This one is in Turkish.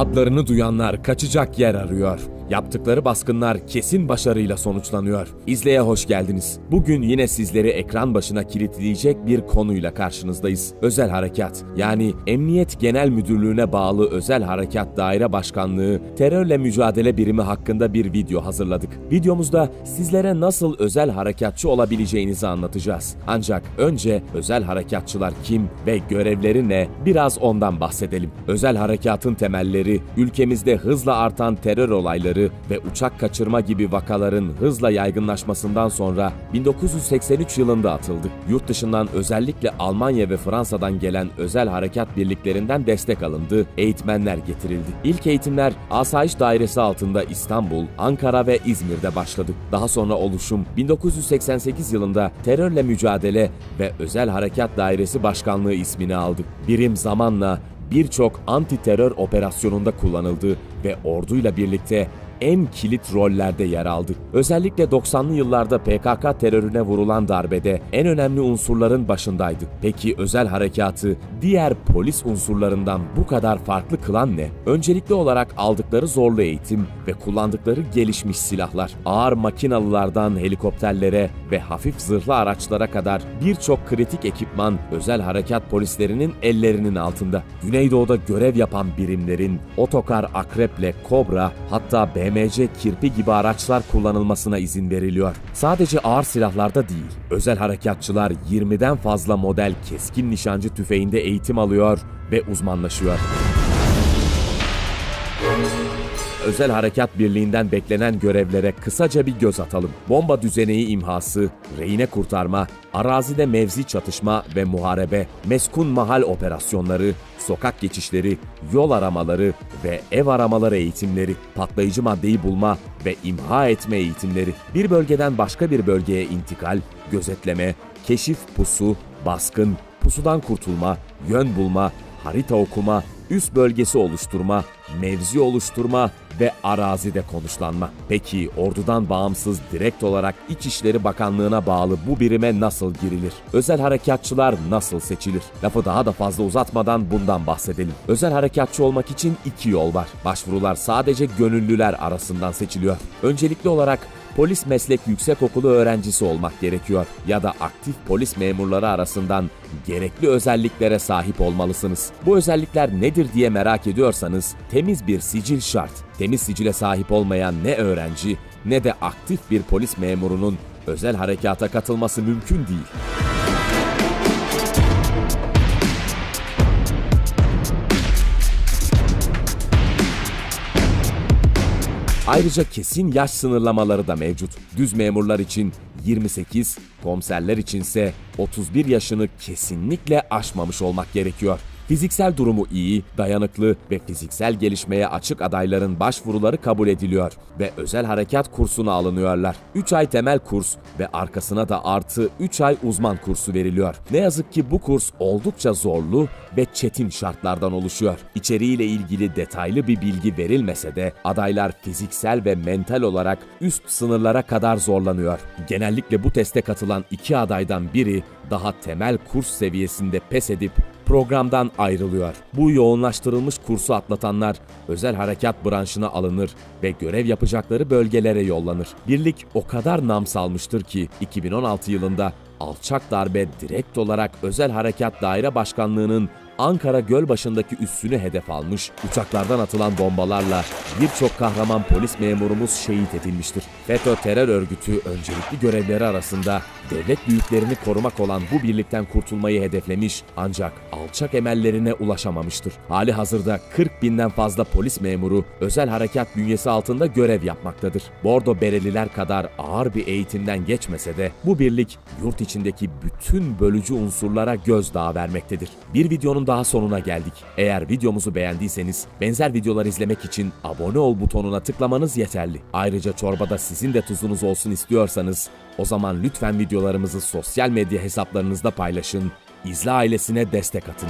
Adlarını duyanlar kaçacak yer arıyor. Yaptıkları baskınlar kesin başarıyla sonuçlanıyor. İzleye hoş geldiniz. Bugün yine sizleri ekran başına kilitleyecek bir konuyla karşınızdayız. Özel Harekat yani Emniyet Genel Müdürlüğü'ne bağlı Özel Harekat Daire Başkanlığı terörle mücadele birimi hakkında bir video hazırladık. Videomuzda sizlere nasıl özel harekatçı olabileceğinizi anlatacağız. Ancak önce özel harekatçılar kim ve görevleri ne biraz ondan bahsedelim. Özel harekatın temelleri ülkemizde hızla artan terör olayları ve uçak kaçırma gibi vakaların hızla yaygınlaşmasından sonra 1983 yılında atıldı. Yurt dışından özellikle Almanya ve Fransa'dan gelen özel harekat birliklerinden destek alındı, eğitmenler getirildi. İlk eğitimler Asayiş Dairesi altında İstanbul, Ankara ve İzmir'de başladı. Daha sonra oluşum 1988 yılında terörle mücadele ve özel harekat dairesi başkanlığı ismini aldı. Birim zamanla birçok anti terör operasyonunda kullanıldı ve orduyla birlikte en kilit rollerde yer aldı. Özellikle 90'lı yıllarda PKK terörüne vurulan darbede en önemli unsurların başındaydı. Peki özel harekatı diğer polis unsurlarından bu kadar farklı kılan ne? Öncelikli olarak aldıkları zorlu eğitim ve kullandıkları gelişmiş silahlar. Ağır makinalılardan helikopterlere ve hafif zırhlı araçlara kadar birçok kritik ekipman özel harekat polislerinin ellerinin altında. Güneydoğu'da görev yapan birimlerin otokar Akrep'le Kobra hatta BM BMC kirpi gibi araçlar kullanılmasına izin veriliyor. Sadece ağır silahlarda değil, özel harekatçılar 20'den fazla model keskin nişancı tüfeğinde eğitim alıyor ve uzmanlaşıyor. Özel Harekat Birliği'nden beklenen görevlere kısaca bir göz atalım. Bomba düzeneği imhası, rehine kurtarma, arazide mevzi çatışma ve muharebe, meskun mahal operasyonları, sokak geçişleri, yol aramaları ve ev aramaları eğitimleri, patlayıcı maddeyi bulma ve imha etme eğitimleri, bir bölgeden başka bir bölgeye intikal, gözetleme, keşif pusu, baskın, pusudan kurtulma, yön bulma, harita okuma, üst bölgesi oluşturma, mevzi oluşturma ve arazide konuşlanma. Peki ordudan bağımsız direkt olarak İçişleri Bakanlığı'na bağlı bu birime nasıl girilir? Özel harekatçılar nasıl seçilir? Lafı daha da fazla uzatmadan bundan bahsedelim. Özel harekatçı olmak için iki yol var. Başvurular sadece gönüllüler arasından seçiliyor. Öncelikli olarak polis meslek yüksekokulu öğrencisi olmak gerekiyor ya da aktif polis memurları arasından gerekli özelliklere sahip olmalısınız. Bu özellikler nedir diye merak ediyorsanız temiz bir sicil şart. Temiz sicile sahip olmayan ne öğrenci ne de aktif bir polis memurunun özel harekata katılması mümkün değil. Ayrıca kesin yaş sınırlamaları da mevcut. Düz memurlar için 28, komiserler içinse 31 yaşını kesinlikle aşmamış olmak gerekiyor. Fiziksel durumu iyi, dayanıklı ve fiziksel gelişmeye açık adayların başvuruları kabul ediliyor ve özel harekat kursuna alınıyorlar. 3 ay temel kurs ve arkasına da artı 3 ay uzman kursu veriliyor. Ne yazık ki bu kurs oldukça zorlu ve çetin şartlardan oluşuyor. İçeriğiyle ilgili detaylı bir bilgi verilmese de adaylar fiziksel ve mental olarak üst sınırlara kadar zorlanıyor. Genellikle bu teste katılan iki adaydan biri daha temel kurs seviyesinde pes edip programdan ayrılıyor. Bu yoğunlaştırılmış kursu atlatanlar özel harekat branşına alınır ve görev yapacakları bölgelere yollanır. Birlik o kadar nam salmıştır ki 2016 yılında alçak darbe direkt olarak Özel Harekat Daire Başkanlığı'nın Ankara Gölbaşı'ndaki üssünü hedef almış, uçaklardan atılan bombalarla birçok kahraman polis memurumuz şehit edilmiştir. FETÖ terör örgütü öncelikli görevleri arasında devlet büyüklerini korumak olan bu birlikten kurtulmayı hedeflemiş ancak alçak emellerine ulaşamamıştır. Hali hazırda 40 binden fazla polis memuru özel harekat bünyesi altında görev yapmaktadır. Bordo Bereliler kadar ağır bir eğitimden geçmese de bu birlik yurt içindeki bütün bölücü unsurlara gözdağı vermektedir. Bir videonun daha sonuna geldik. Eğer videomuzu beğendiyseniz benzer videolar izlemek için abone ol butonuna tıklamanız yeterli. Ayrıca çorbada sizin de tuzunuz olsun istiyorsanız o zaman lütfen videolarımızı sosyal medya hesaplarınızda paylaşın, izle ailesine destek atın.